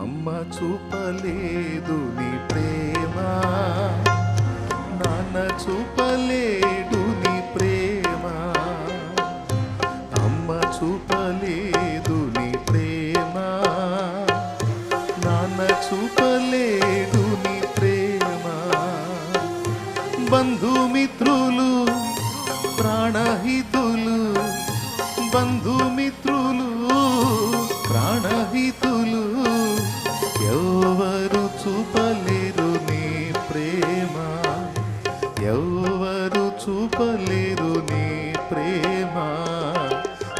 అమ్మ చూపలేదు నీ ప్రేమ. చూపలేరు నీ ప్రేమ. ఎవరు చూపలేరు నీ ప్రేమ.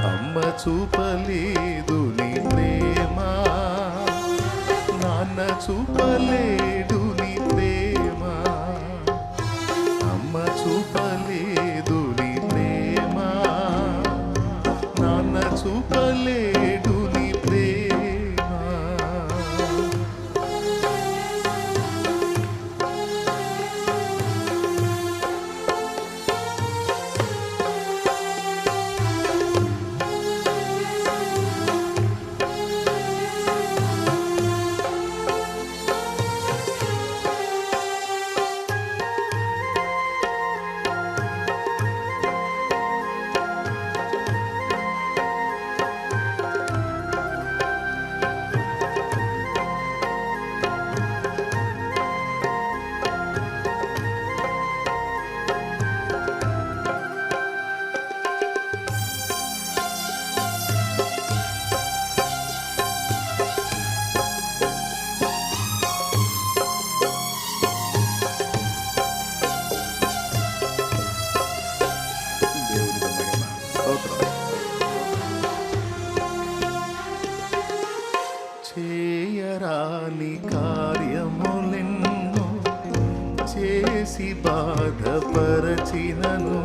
అమ్మ చూపలేదు నీ ప్రేమ. నాన్న చూపలేడు నీ చేసి బాధపరచినను.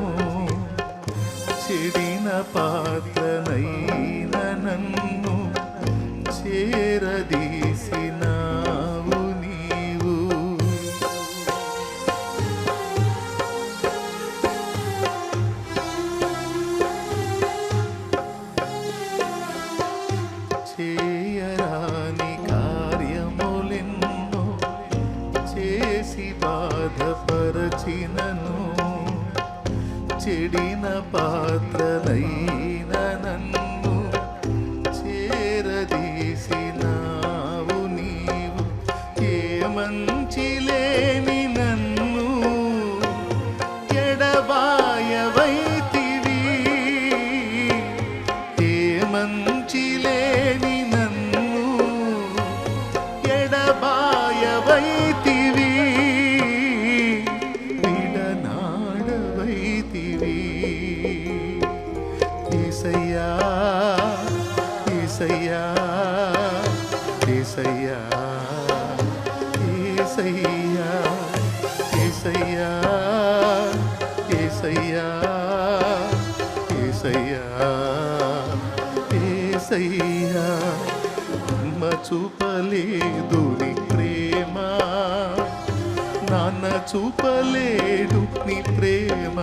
చెడిన పాత్రనైన నన్ను చేరది పాత్రలైన నన్ను ఏసయ్యా ఏసయ్యా ఏసయ్యా ఏసయ్యా ఏసయ్యా ఏసయ్యా ఏసయ్యా. అమ్మ చూపలేదు నీ ప్రేమ నాన్న చూపలేడు నీ ప్రేమ.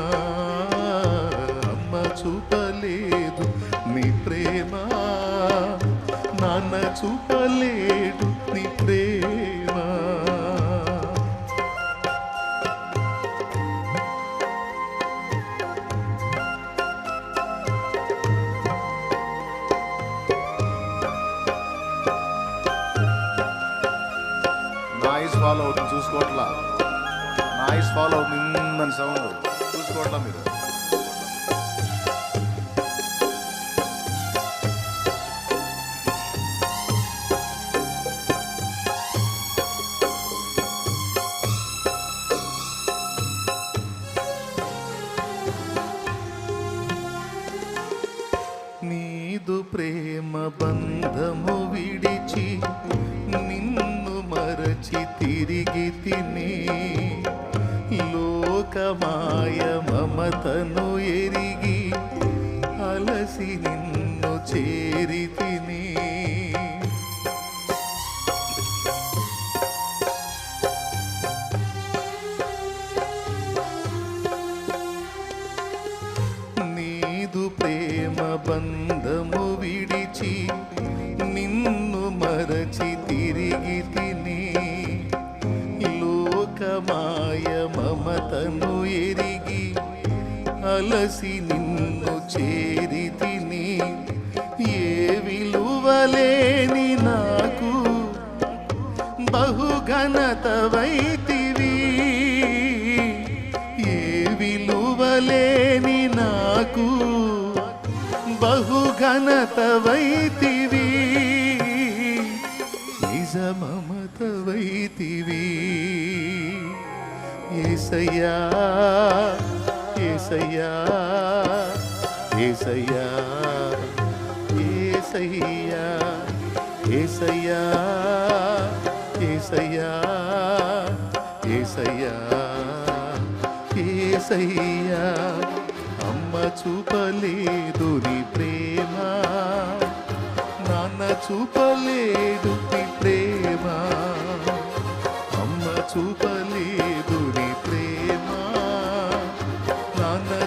అమ్మ చూపలేదు నీ ప్రేమ నాన్న చూపలేడు నీ ప్రేమ. నాయిస్ ఫాలో అవుతుంది చూసుకోవట్లా? నాయిస్ ఫాలో అవుతుంది సౌండ్ చూసుకోవట్లా మీరు? తిరిగి తిని లోకమాయ మమతను ఎరిగి అలసి నిన్ను చేరి తిని అలసి నిన్ను చేరి తిని ఏ విలువలేని నాకు బహుఘనత వైతివి ఏ విలువలేని నాకు బహుఘనత వైతివి నిజ మమత వైతివి ఏసయ్యా ఏసయ్యా ఏసయ్యా ఏసయ్యా ఏసయ్యా ఏసయ్యా ఏసయ్యా ఏసయ్యా. అమ్మ చూపలేదు నీ ప్రేమ నాన్న చూపలేదు నీ ప్రేమ. అమ్మ చూపలేదు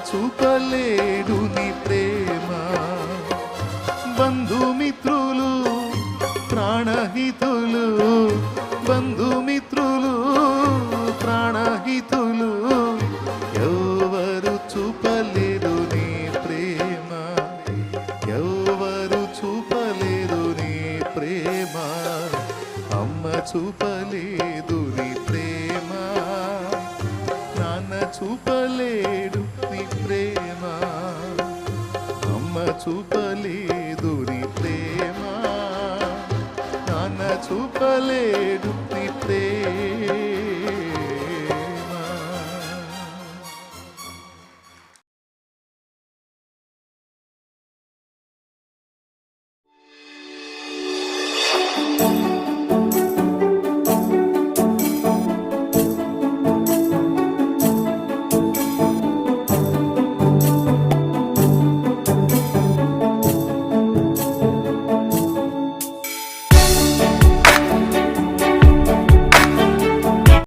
చూపలేడు నీ ప్రేమ. బంధుమిత్రులు ప్రాణహితులు బంధుమిత్రులు ప్రాణహితులు ఎవరు చూపలేరు నీ ప్రేమ. ఎవరు చూపలేరు నీ ప్రేమ. అమ్మ చూపలేదు నీ ప్రేమ. నాన్న చూపలేడు ప్రేమ. అమ్మ చూపలేదు నీ ప్రేమ. నాన్న చూపలేడు